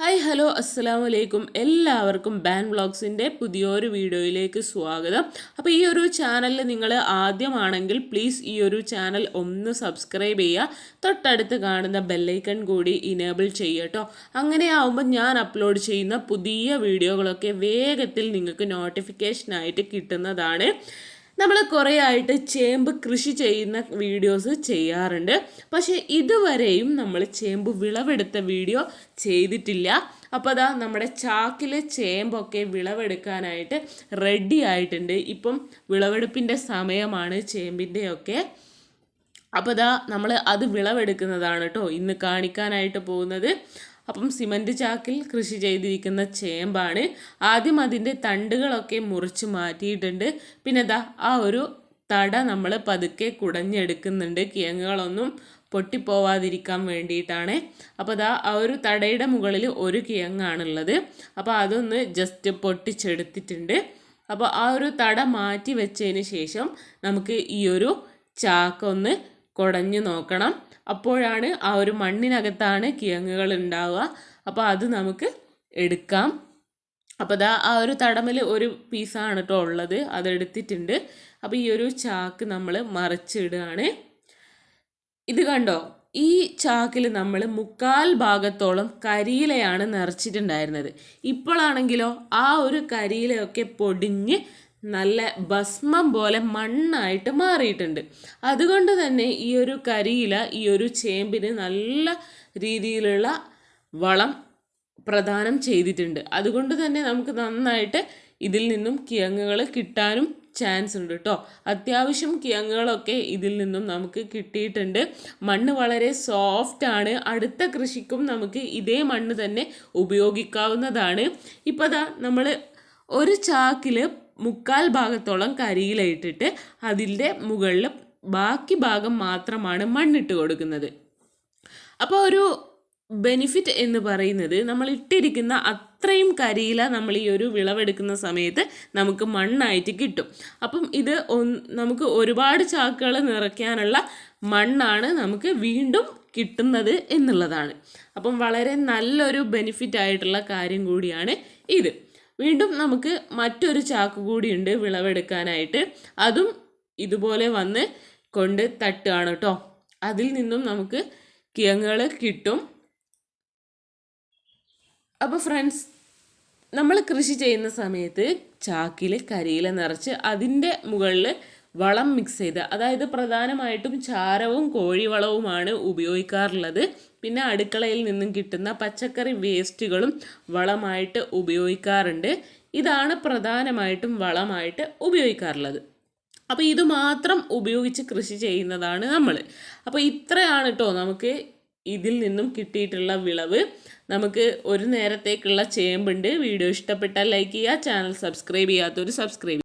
Hi hello അസ്സലാമു വലൈക്കും എല്ലാവർക്കും ബാൻ വ്ളോഗ്സിന്റെ പുതിയൊരു വീഡിയോയിലേക്ക് സ്വാഗതം. അപ്പോൾ ഈ ഒരു ചാനലിൽ നിങ്ങൾ ആദ്യമാണെങ്കിൽ പ്ലീസ് ഈ ഒരു ചാനൽ ഒന്ന് സബ്സ്ക്രൈബ് ചെയ്യുക. തൊട്ടടുത്ത് കാണുന്ന ബെല്ലൈക്കൺ കൂടി ഇനേബിൾ ചെയ്യട്ടോ അങ്ങനെ ആവുമ്പോൾ ഞാൻ അപ്ലോഡ് ചെയ്യുന്ന പുതിയ വീഡിയോകളൊക്കെ വേഗത്തിൽ നിങ്ങൾക്ക് നോട്ടിഫിക്കേഷനായിട്ട് കിട്ടുന്നതാണ്. നമ്മൾ കുറേ ആയിട്ട് ചേമ്പ് കൃഷി ചെയ്യുന്ന വീഡിയോസ് ചെയ്യാറുണ്ട്. പക്ഷേ ഇതുവരെയും നമ്മൾ ചേമ്പ് വിളവെടുത്ത വീഡിയോ ചെയ്തിട്ടില്ല. അപ്പോൾ അതാ നമ്മുടെ ചാക്കിലെ ചേമ്പൊക്കെ വിളവെടുക്കാനായിട്ട് റെഡി ആയിട്ടുണ്ട്. ഇപ്പം വിളവെടുപ്പിന്റെ സമയമാണ് ചേമ്പിന്റെയൊക്കെ അപ്പോൾ അതാ നമ്മൾ അത് വിളവെടുക്കുന്നതാണ് കേട്ടോ ഇന്ന് കാണിക്കാനായിട്ട് പോകുന്നത്. അപ്പം സിമന്റ് ചാക്കിൽ കൃഷി ചെയ്തിരിക്കുന്ന ചേമ്പാണ്. ആദ്യം അതിന്റെ തണ്ടുകളൊക്കെ മുറിച്ച് മാറ്റിയിട്ടുണ്ട്. പിന്നെ ദാ ആ ഒരു തട നമ്മൾ പതുക്കെ കുടഞ്ഞെടുക്കുന്നുണ്ട്. കിഴങ്ങുകളൊന്നും പൊട്ടിപ്പോവാതിരിക്കാൻ വേണ്ടിയിട്ടാണ്. അപ്പോൾ ദാ ആ ഒരു തടയുടെ മുകളിൽ ഒരു കിഴങ്ങാണുള്ളത്. അപ്പോൾ അതൊന്ന് ജസ്റ്റ് പൊട്ടിച്ചെടുത്തിട്ടുണ്ട്. അപ്പോൾ ആ ഒരു തട മാറ്റി വെച്ചതിന് ശേഷം നമുക്ക് ഈ ഒരു ചാക്കൊന്ന് കുടഞ്ഞു നോക്കണം. അപ്പോഴാണ് ആ ഒരു മണ്ണിനകത്താണ് കിഴങ്ങുകൾ ഉണ്ടാവുക അപ്പോൾ അത് നമുക്ക് എടുക്കാം. അപ്പോൾ ദാ ആ ഒരു തടമിൽ ഒരു പീസാണ് കേട്ടോ ഉള്ളത്. അതെടുത്തിട്ടുണ്ട് അപ്പോൾ ഈ ഒരു ചാക്ക് നമ്മൾ മറിച്ചിടുകയാണ്. ഇത് കണ്ടോ? ഈ ചാക്കിൽ നമ്മൾ മുക്കാൽ ഭാഗത്തോളം കരിയിലയാണ് നിറച്ചിട്ടുണ്ടായിരുന്നത്. ഇപ്പോഴാണെങ്കിലോ ആ ഒരു കരിയിലയൊക്കെ പൊടിഞ്ഞ് നല്ല ഭസ്മം പോലെ മണ്ണായിട്ട് മാറിയിട്ടുണ്ട്. അതുകൊണ്ട് തന്നെ ഈ ഒരു കരിയില ഈ ഒരു ചേമ്പിന് നല്ല രീതിയിലുള്ള വളം പ്രദാനം ചെയ്തിട്ടുണ്ട്. അതുകൊണ്ട് തന്നെ നമുക്ക് നന്നായിട്ട് ഇതിൽ നിന്നും കിഴങ്ങുകൾ കിട്ടാനും ചാൻസ് ഉണ്ട് കേട്ടോ അത്യാവശ്യം കിഴങ്ങുകളൊക്കെ ഇതിൽ നിന്നും നമുക്ക് കിട്ടിയിട്ടുണ്ട്. മണ്ണ് വളരെ സോഫ്റ്റ് ആണ്. അടുത്ത കൃഷിക്കും നമുക്ക് ഇതേ മണ്ണ് തന്നെ ഉപയോഗിക്കാവുന്നതാണ്. ഇപ്പോൾ ദാ നമ്മൾ ഒരു ചാക്കിൽ മുക്കാൽ ഭാഗത്തോളം കരിയിലയിട്ടിട്ട് അതിന്റെ മുകളിൽ ബാക്കി ഭാഗം മാത്രമാണ് മണ്ണിട്ട് കൊടുക്കുന്നത്. അപ്പോൾ ഒരു ബെനിഫിറ്റ് എന്ന് പറയുന്നത് നമ്മൾ ഇട്ടിരിക്കുന്ന അത്രയും കരിയില നമ്മൾ ഈ ഒരു വിളവെടുക്കുന്ന സമയത്ത് നമുക്ക് മണ്ണായിട്ട് കിട്ടും. അപ്പം ഇത് നമുക്ക് ഒരുപാട് ചാക്കുകൾ നിറയ്ക്കാനുള്ള മണ്ണാണ് നമുക്ക് വീണ്ടും കിട്ടുന്നത് എന്നുള്ളതാണ്. അപ്പം വളരെ നല്ലൊരു ബെനിഫിറ്റ് ആയിട്ടുള്ള കാര്യം കൂടിയാണ് ഇത്. വീണ്ടും നമുക്ക് മറ്റൊരു ചാക്ക് കൂടിയുണ്ട് വിളവെടുക്കാനായിട്ട്. അതും ഇതുപോലെ വന്ന് കൊണ്ട് തട്ടുകയാണ് കേട്ടോ. അതിൽ നിന്നും നമുക്ക് കിഴങ്ങുകൾ കിട്ടും. അപ്പോൾ ഫ്രണ്ട്സ് നമ്മൾ കൃഷി ചെയ്യുന്ന സമയത്ത് ചാക്കിൽ കരിയില നിറച്ച് അതിന്റെ മുകളിൽ വളം മിക്സ് ചെയ്ത് അതായത് പ്രധാനമായിട്ടും ചാരവും കോഴിവളവുമാണ് ഉപയോഗിക്കാറുള്ളത്. പിന്നെ അടുക്കളയിൽ നിന്നും കിട്ടുന്ന പച്ചക്കറി വേസ്റ്റുകളും വളമായിട്ട് ഉപയോഗിക്കാറുണ്ട്. ഇതാണ് പ്രധാനമായിട്ടും വളമായിട്ട് ഉപയോഗിക്കാറുള്ളത്. അപ്പോൾ ഇത് മാത്രം ഉപയോഗിച്ച് കൃഷി ചെയ്യുന്നതാണ് നമ്മൾ അപ്പോൾ ഇത്രയാണ് കേട്ടോ നമുക്ക് ഇതിൽ നിന്നും കിട്ടിയിട്ടുള്ള വിളവ്. നമുക്ക് ഒരു നേരത്തേക്കുള്ള ചേമ്പുണ്ട്. വീഡിയോ ഇഷ്ടപ്പെട്ടാൽ ലൈക്ക് ചെയ്യുക ചാനൽ സബ്സ്ക്രൈബ് ചെയ്യാത്തവർ സബ്സ്ക്രൈബ്